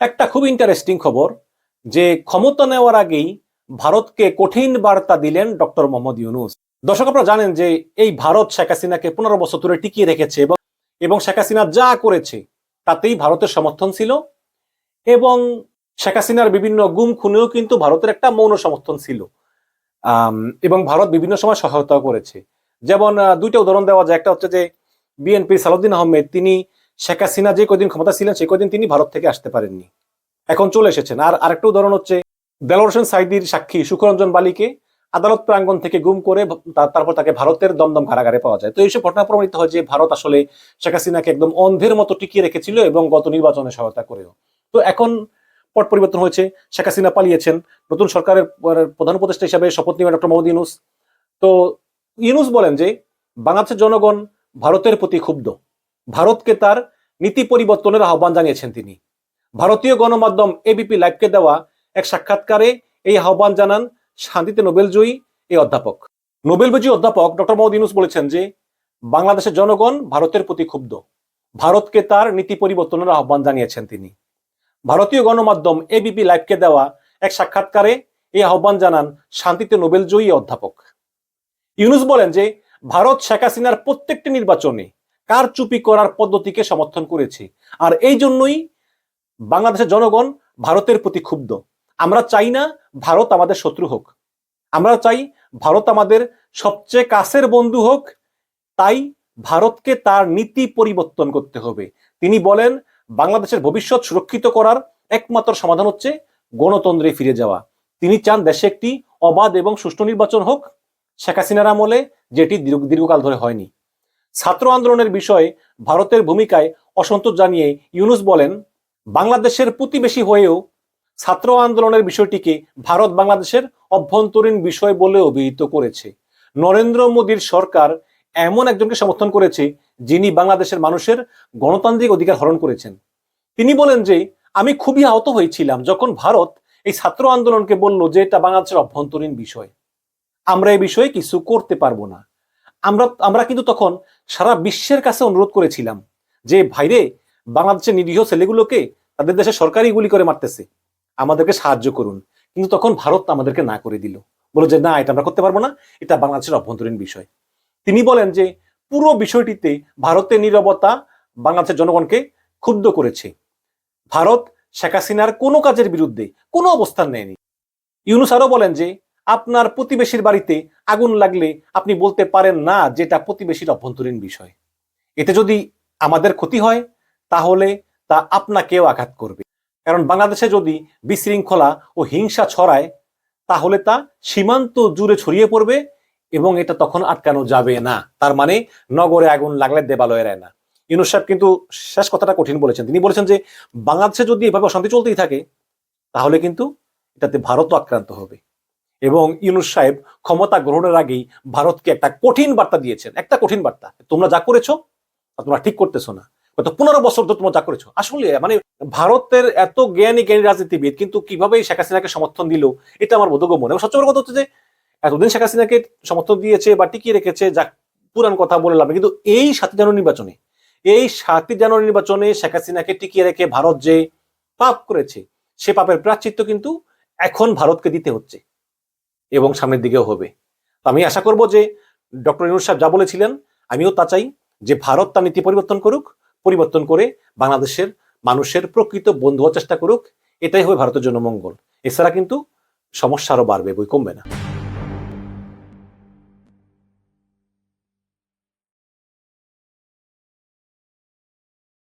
একটা খুব ইন্টারেস্টিং খবর যে ক্ষমতা নেওয়ার আগেই ভারতকে কঠিন বার্তা দিলেন ডক্টর মোহাম্মদ ইউনুস। দর্শক আপনারা জানেন যে এই ভারত শেখ হাসিনাকে পনেরো বছর ধরে টিকিয়ে রেখেছে এবং এবং শেখ হাসিনা যা করেছে তাতেই ভারতের সমর্থন ছিল এবং শেখ হাসিনার বিভিন্ন গুম খুনেও কিন্তু ভারতের একটা মৌন সমর্থন ছিল। এবং ভারত বিভিন্ন সময় সহায়তা করেছে। যেমন দুইটা উদাহরণ দেওয়া যায়। একটা হচ্ছে যে বিএনপি সালাউদ্দিন আহমেদ, তিনি শেখ হাসিনা যে কদিন ক্ষমতা ছিলেন, সেই কদিন তিনি ভারত থেকে আসতে পারেননি। এখন চলে এসেছেন। আর আরেকটা উদাহরণ হচ্ছে দেলোয়ার হোসেন সাইদির সাক্ষী সুখরঞ্জন বালিকে আদালত প্রাঙ্গণ থেকে গুম করে তারপর তাকে ভারতের দমদম কারাগারে পাওয়া যায়। তো এইসব ঘটনা প্রমাণিত হয় যে ভারত আসলে শেখ হাসিনাকে একদম অন্ধের মতো টিকিয়ে রেখেছিল এবং গত নির্বাচনে সহায়তা করেও। তো এখন পট পরিবর্তন হয়েছে। শেখ হাসিনা পালিয়েছেন। নতুন সরকারের প্রধান উপদেষ্টা হিসাবে শপথ নেবেন ডক্টর মোহাম্মদ ইউনুস। তো ইউনুস বলেন যে বাংলাদেশের জনগণ ভারতের প্রতি ক্ষুব্ধ। ভারতকে তার নীতি পরিবর্তনের আহ্বান জানিয়েছেন তিনি। ভারতীয় গণমাধ্যম এবিপি লাইভকে দেওয়া এক সাক্ষাৎকারে এই আহ্বান জানান শান্তিতে নোবেলজয়ী এই অধ্যাপক। নোবেল বিজয়ী অধ্যাপক ডক্টর মোহাম্মদ ইউনুস বলেছেন যে, বাংলাদেশের জনগণ ভারতের প্রতি ক্ষুব্ধ। ভারতকে তার নীতি পরিবর্তনের আহ্বান জানিয়েছেন তিনি। ভারতীয় গণমাধ্যম এবিপি লাইভকে দেওয়া এক সাক্ষাৎকারে এই আহ্বান জানান শান্তিতে নোবেলজয়ী অধ্যাপক। ইউনুস বলেন যে, ভারত শেখ হাসিনার প্রত্যেকটি নির্বাচনে কারচুপি করার পদ্ধতিকে সমর্থন করেছে। আর এই জন্যই বাংলাদেশের জনগণ ভারতের প্রতি ক্ষুব্ধ। আমরা চাই না ভারত আমাদের শত্রু হোক। আমরা চাই ভারত আমাদের সবচেয়ে কাছের বন্ধু হোক। তাই ভারতকে তার নীতি পরিবর্তন করতে হবে। তিনি বলেন, বাংলাদেশের ভবিষ্যৎ সুরক্ষিত করার একমাত্র সমাধান হচ্ছে গণতন্ত্রে ফিরে যাওয়া। তিনি চান দেশে একটি অবাধ এবং সুষ্ঠু নির্বাচন হোক। শেখ হাসিনার আমলে যেটি দীর্ঘ- দীর্ঘকাল ধরে হয়নি। ছাত্র আন্দোলনের বিষয়ে ভারতের ভূমিকায় অসন্তোষ জানিয়ে ইউনুস বলেন, বাংলাদেশের প্রতিবেশী হয়েও ছাত্র আন্দোলনের বিষয়টিকে ভারত বাংলাদেশের অভ্যন্তরীণ বিষয় বলে অভিহিত করেছে। নরেন্দ্র মোদীর সরকার এমন একজনকে সমর্থন করেছে যিনি বাংলাদেশের মানুষের গণতান্ত্রিক অধিকার হরণ করেছেন। তিনি বলেন যে, আমি খুবই আহত হয়েছিলাম যখন ভারত এই ছাত্র আন্দোলনকে বলল যে এটা বাংলাদেশের অভ্যন্তরীণ বিষয়। আমরা এই বিষয়ে কিছু করতে পারব না। আমরা আমরা কিন্তু তখন সারা বিশ্বের কাছে অনুরোধ করেছিলাম যে ভাইরে বাংলাদেশের নিরীহ ছেলেগুলোকে তাদের দেশে সরকারি গুলি করে মারতেছে। আমাদেরকে সাহায্য করুন। কিন্তু তখন ভারত আমাদেরকে না করে দিল। বলে যে, না, এটা আমরা করতে পারব না। এটা বাংলাদেশের অভ্যন্তরীণ বিষয়। তিনি বলেন যে, পুরো বিষয়টিতে ভারতের নিরবতা বাংলাদেশের জনগণকে ক্ষুব্ধ করেছে। ভারত শেখ হাসিনার কোনো কাজের বিরুদ্ধে কোনো অবস্থান নেয়নি। ইউনুস আরও বলেন যে আপনার প্রতিবেশীর বাড়িতে আগুন লাগলে আপনি বলতে পারেন না যেটা প্রতিবেশীর অভ্যন্তরীণ বিষয়। এতে যদি আমাদের ক্ষতি হয়, তাহলে তা আপনাকেও আঘাত করবে। কারণ বাংলাদেশে যদি বিশৃঙ্খলা ও হিংসা ছড়ায়, তাহলে তা সীমান্ত জুড়ে ছড়িয়ে পড়বে এবং এটা তখন আটকানো যাবে না। তার মানে নগরে আগুন লাগলে দেবালয় এড়ায় না ইউনুস সাহেব কিন্তু শেষ কথাটা কঠিন বলেছেন। তিনি বলেছেন যে, বাংলাদেশে যদি এভাবে অশান্তি চলতেই থাকে, তাহলে কিন্তু এটাতে ভারতও আক্রান্ত হবে। এবং ইউনুস সাহেব ক্ষমতা গ্রহণের আগেই ভারতকে একটা কঠিন বার্তা দিয়েছেন। একটা কঠিন বার্তা। তোমরা যা করেছ তোমরা ঠিক করতেছো না। গত পনেরো বছর ধরে তোমরা যা করেছ, আসলে মানে ভারতের এত জ্ঞানী জ্ঞানী রাজনীতিবিদ, কিন্তু কীভাবে শেখ হাসিনাকে সমর্থন দিল, এটা আমার বোধগম্য এবং সবচেয়ে বড় কথা হচ্ছে যে, এতদিন শেখ হাসিনাকে সমর্থন দিয়েছে বা টিকিয়ে রেখেছে, যা পুরান কথা বলে লাভ কিন্তু এই সাতই জানুয়ারি নির্বাচনে, এই সাতই জানুয়ারি নির্বাচনে শেখ হাসিনাকে টিকিয়ে রেখে ভারত যে পাপ করেছে, সে পাপের প্রাচিত্য কিন্তু এখন ভারতকে দিতে হচ্ছে। এবং সামনের দিকেও হবে। আমি আশা করব যে ডক্টর ইনুর সাহেব যা বলেছিলেন, আমিও তা চাই যে ভারত তার নীতি পরিবর্তন করুক, পরিবর্তন করে বাংলাদেশের মানুষের প্রকৃত বন্ধু হওয়ার চেষ্টা করুক। এটাই হবে ভারতের জন্য মঙ্গল। এছাড়া কিন্তু সমস্যা আরও বাড়বে বই কমবে না।